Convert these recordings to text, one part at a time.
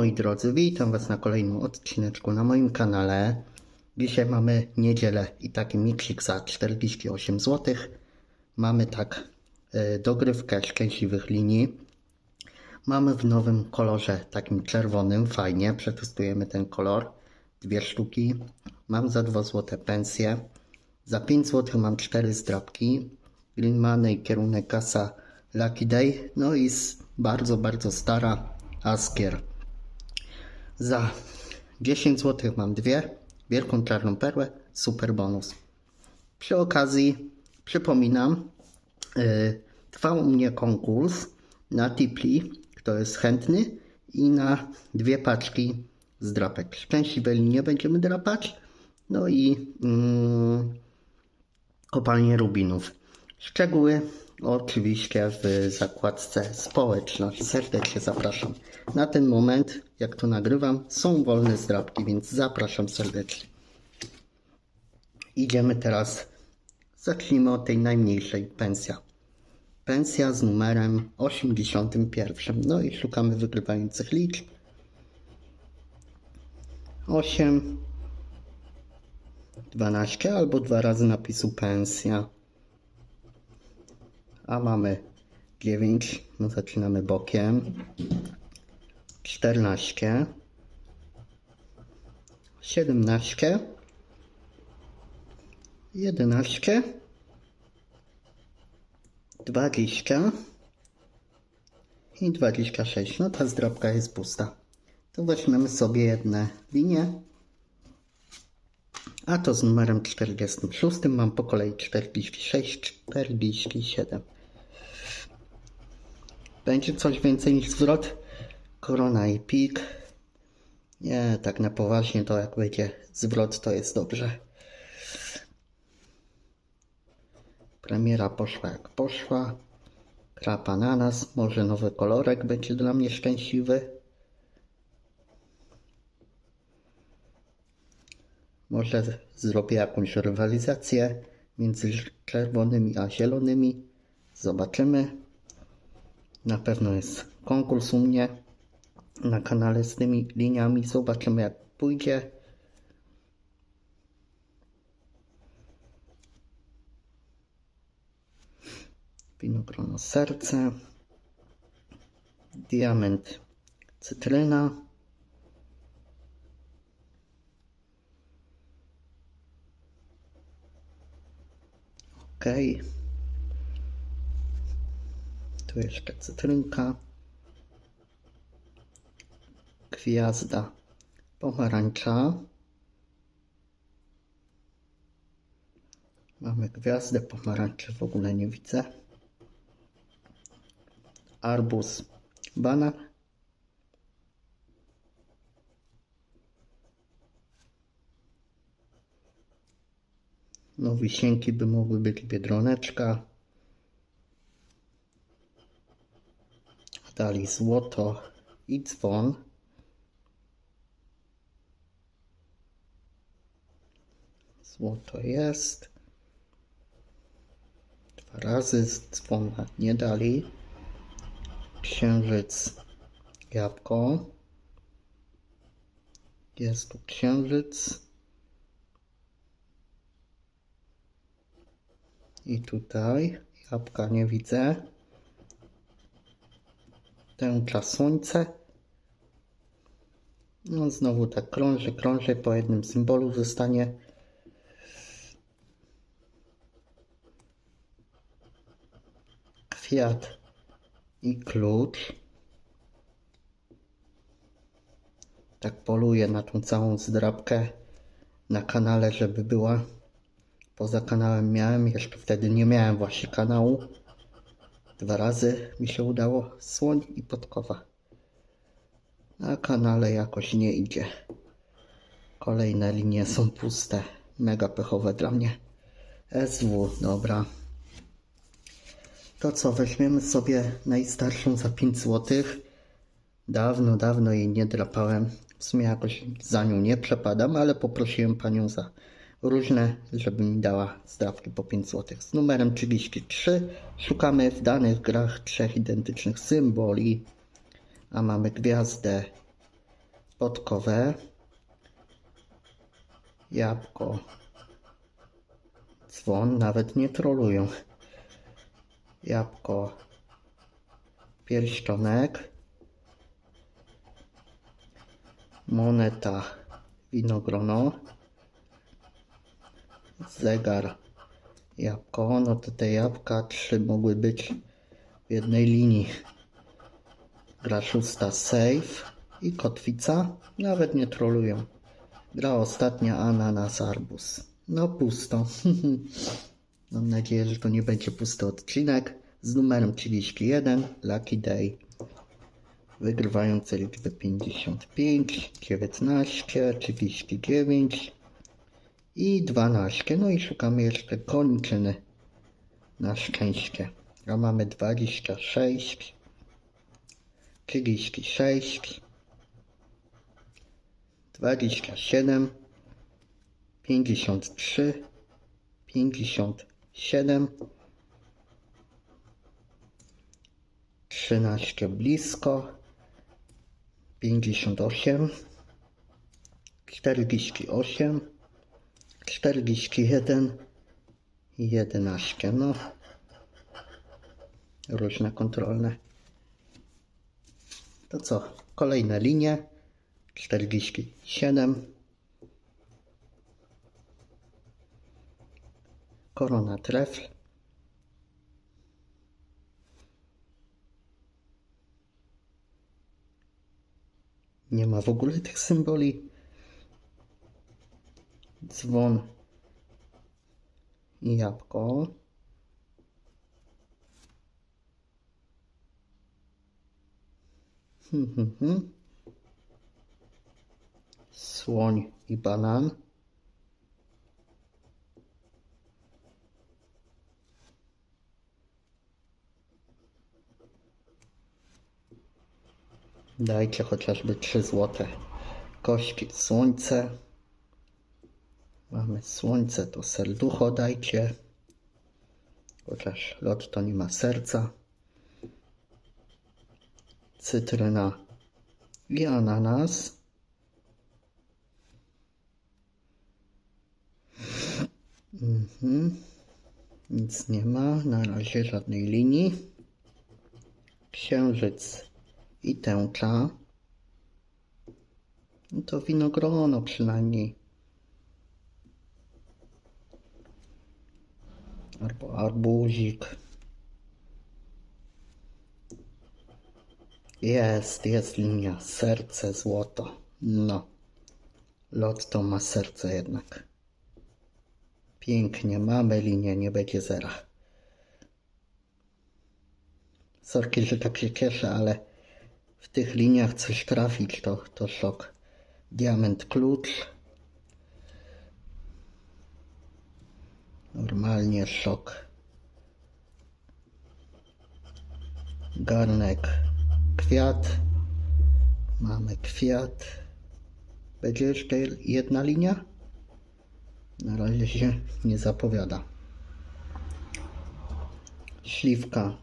moi drodzy, witam Was na kolejnym odcineczku na moim kanale. Dzisiaj mamy niedzielę i taki miksik za 48 zł. Mamy tak e, dogrywkę szczęśliwych linii. Mamy w nowym kolorze, takim czerwonym, fajnie, przetestujemy ten kolor. Dwie sztuki. Mam za 2 zł pensję. Za 5 zł mam 4 zdrabki. Green Money, kierunek kasa Lucky Day. No i bardzo, bardzo stara Askier. Za 10 zł mam dwie. Wielką czarną perłę, super bonus. Przy okazji przypominam, yy, trwał u mnie konkurs na Tipli, kto jest chętny i na dwie paczki z drapek. Szczęśliwe linie będziemy drapać, no i mm, kopalnie rubinów. Szczegóły oczywiście w zakładce społeczność. Serdecznie zapraszam. Na ten moment, jak to nagrywam, są wolne zdrabki, więc zapraszam serdecznie. Idziemy teraz, zacznijmy od tej najmniejszej, pensja. Pensja z numerem 81. No i szukamy wygrywających liczb. 8, 12 albo dwa razy napisu pensja. A mamy 9, no zaczynamy bokiem. 14, 17, 11, 20 i 26. No ta zdrobka jest pusta. To weźmiemy sobie jedne linie. A to z numerem 46 mam po kolei 46, 47. Będzie coś więcej niż zwrot? Korona i pik. Nie, tak na poważnie to jak będzie zwrot to jest dobrze. Premiera poszła jak poszła. Krapa na nas. Może nowy kolorek będzie dla mnie szczęśliwy. Może zrobię jakąś rywalizację między czerwonymi a zielonymi. Zobaczymy. Na pewno jest konkurs u mnie na kanale z tymi liniami. Zobaczymy jak pójdzie. Winogrono serce. Diament cytryna. Ok. Tu jeszcze cytrynka. Gwiazda pomarańcza. Mamy gwiazdę pomarańczy, w ogóle nie widzę. Arbuz, banan. No wisienki by mogły być biedroneczka. Dali złoto i dzwon. Złoto jest. Dwa razy z dzwona nie dali. Księżyc, jabłko. Jest tu księżyc. I tutaj jabłka nie widzę. Tęcza słońce. No znowu tak krąży, krąży po jednym symbolu zostanie. Kwiat i klucz. Tak poluję na tą całą zdrabkę na kanale, żeby była. Poza kanałem miałem, jeszcze wtedy nie miałem właśnie kanału. Dwa razy mi się udało słoń i podkowa. Na kanale jakoś nie idzie. Kolejne linie są puste. Mega pechowe dla mnie. SW, dobra. To co, weźmiemy sobie najstarszą za 5 zł. Dawno, dawno jej nie drapałem. W sumie jakoś za nią nie przepadam, ale poprosiłem panią za różne, żeby mi dała zdrapki po 5 zł. Z numerem 33 szukamy w danych grach trzech identycznych symboli, a mamy gwiazdę podkowe, jabłko, dzwon, nawet nie trolują. Jabłko, pierścionek, moneta, winogrono, zegar, jabłko, no to te jabłka trzy mogły być w jednej linii. Gra szósta safe i kotwica, nawet nie trolują. Gra ostatnia ananas arbus. No pusto. Mam nadzieję, że to nie będzie pusty odcinek z numerem 31 Lucky Day. Wygrywające liczby 55, 19, 39 i 12. No i szukamy jeszcze kończyny. Na szczęście. A mamy 26, 36, 27, 53, 57, 13 blisko, 58, 48, 41 i 11. No, różne kontrolne. To co? Kolejne linie. 47. Korona trefl. Nie ma w ogóle tych symboli. Dzwon i jabłko. Hmm, hmm, hmm. Słoń i banan. Dajcie chociażby 3 złote kości. Słońce. Mamy słońce, to serducho dajcie. Chociaż lot to nie ma serca. Cytryna i ananas. Mhm. Nic nie ma, na razie żadnej linii. Księżyc i tęcza. No to winogrono przynajmniej. Albo arbuzik. Jest, jest linia. Serce, złoto. No. Lot to ma serce jednak. Pięknie, mamy linię, nie będzie zera. Sorki, że tak się cieszę, ale w tych liniach coś trafić to, to szok. Diament klucz. Normalnie szok. Garnek kwiat. Mamy kwiat. Będzie jeszcze jedna linia? Na razie się nie zapowiada. Śliwka,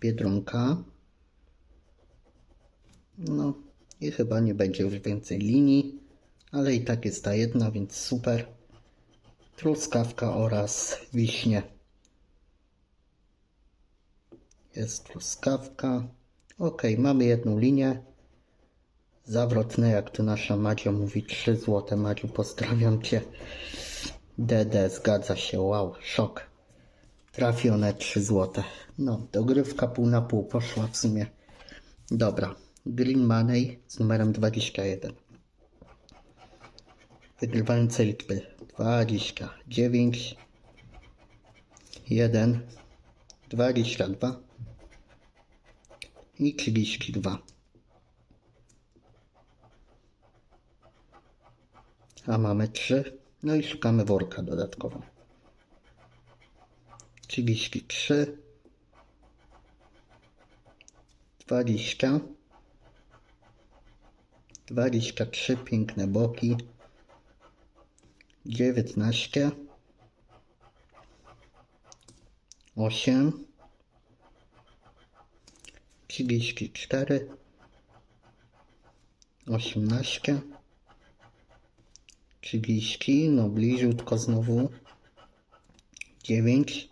biedronka. No i chyba nie będzie już więcej linii, ale i tak jest ta jedna, więc super. Truskawka oraz wiśnie. Jest truskawka. Ok, mamy jedną linię. Zawrotne, jak tu nasza Madzia mówi, 3 złote. Madziu, pozdrawiam Cię. DD, zgadza się, wow, szok. Trafione 3 złote. No, dogrywka pół na pół poszła w sumie. Dobra, Green Money z numerem 21. Wygrywające liczby 29, 1, 22 i 32. A mamy 3. No i szukamy worka dodatkowo. 33 20 23 piękne boki 19 8 34 osiemnaście, trzydzieści, no bliziutko znowu, dziewięć,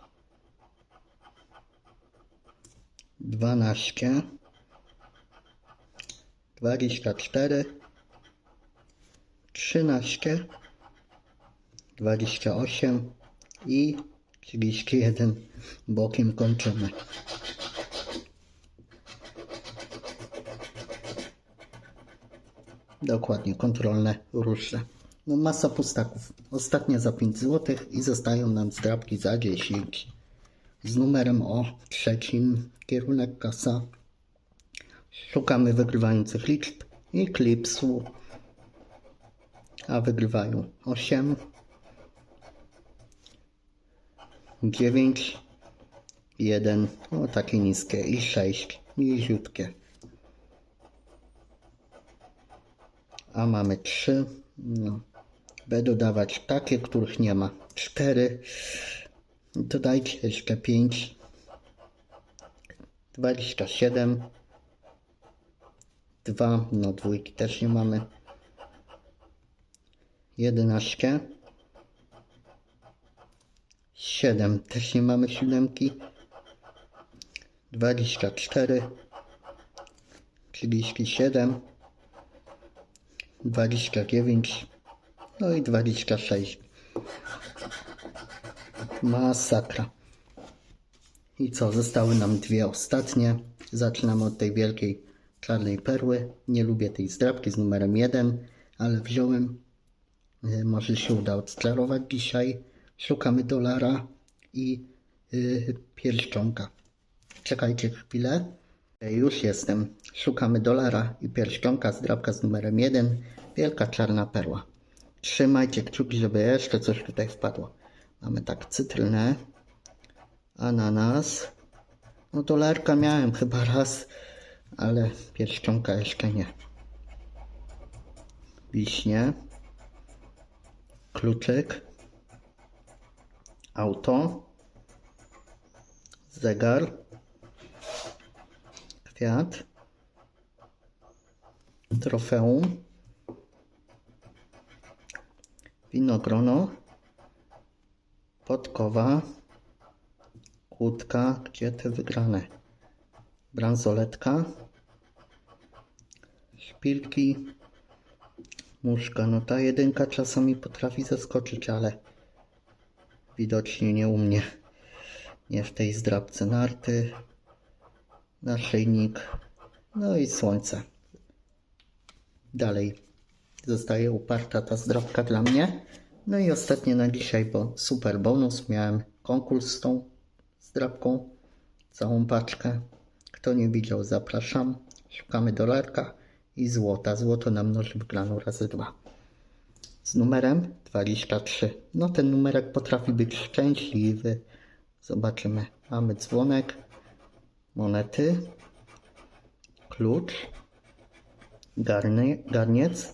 dwanaście, dwadzieścia cztery, trzynaście, dwadzieścia osiem i trzydzieści jeden bokiem kończymy. Dokładnie, kontrolne rusze. No masa pustaków. Ostatnie za 5 zł i zostają nam zdrabki za 10. Z numerem o trzecim, kierunek kasa. Szukamy wygrywających liczb i klipsu. A wygrywają 8, 9, 1, o takie niskie i 6, niziutkie. a mamy 3. No. B dodawać takie, których nie ma. 4. Dodajcie jeszcze 5. 27. 2. No dwójki też nie mamy. 11. 7. Też nie mamy siódemki. 24. 37. 29, no i 26. Masakra. I co, zostały nam dwie ostatnie. Zaczynamy od tej wielkiej czarnej perły. Nie lubię tej zdrabki z numerem 1, ale wziąłem. E, Może się uda odczarować dzisiaj. Szukamy dolara i yy, pierścionka. Czekajcie chwilę. Już jestem. Szukamy dolara i pierścionka, zdrabka z numerem 1. Wielka czarna perła. Trzymajcie kciuki, żeby jeszcze coś tutaj wpadło. Mamy tak cytrynę, ananas. No dolarka miałem chyba raz, ale pierścionka jeszcze nie. Wiśnie. Kluczyk. Auto. Zegar kwiat, trofeum, winogrono, podkowa, kłódka, gdzie te wygrane, bransoletka, szpilki, muszka. No ta jedynka czasami potrafi zaskoczyć, ale widocznie nie u mnie. Nie w tej zdrabce narty, naszyjnik, no i słońce. Dalej zostaje uparta ta zdrowka dla mnie. No i ostatnie na dzisiaj, bo super bonus. Miałem konkurs z tą zdrabką, całą paczkę. Kto nie widział, zapraszam. Szukamy dolarka i złota. Złoto na mnoży wygraną razy dwa. Z numerem 23. No ten numerek potrafi być szczęśliwy. Zobaczymy. Mamy dzwonek monety, klucz, garniec,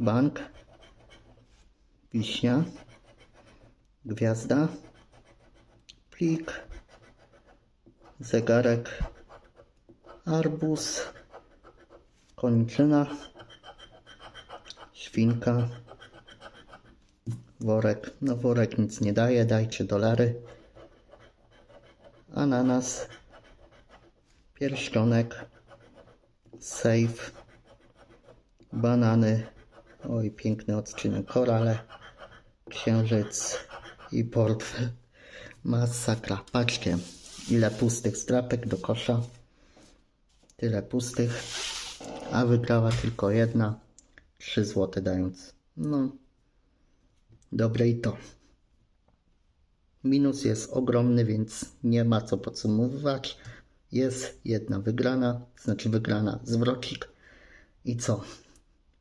bank, wiśnia, gwiazda, plik, zegarek, arbuz, kończyna, świnka, worek. No worek nic nie daje, dajcie dolary ananas, pierścionek, safe, banany, oj piękny odcinek, korale, księżyc i portfel. Masakra. Patrzcie, ile pustych strapek do kosza. Tyle pustych, a wygrała tylko jedna. 3 złote dając. No, dobre i to. Minus jest ogromny, więc nie ma co podsumowywać. Jest jedna wygrana, znaczy wygrana zwrocik. I co?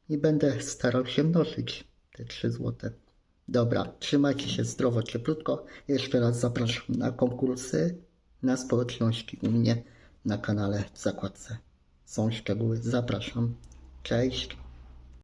I będę starał się mnożyć te 3 złote. Dobra, trzymajcie się zdrowo, cieplutko. Jeszcze raz zapraszam na konkursy, na społeczności u mnie na kanale w zakładce. Są szczegóły, zapraszam. Cześć.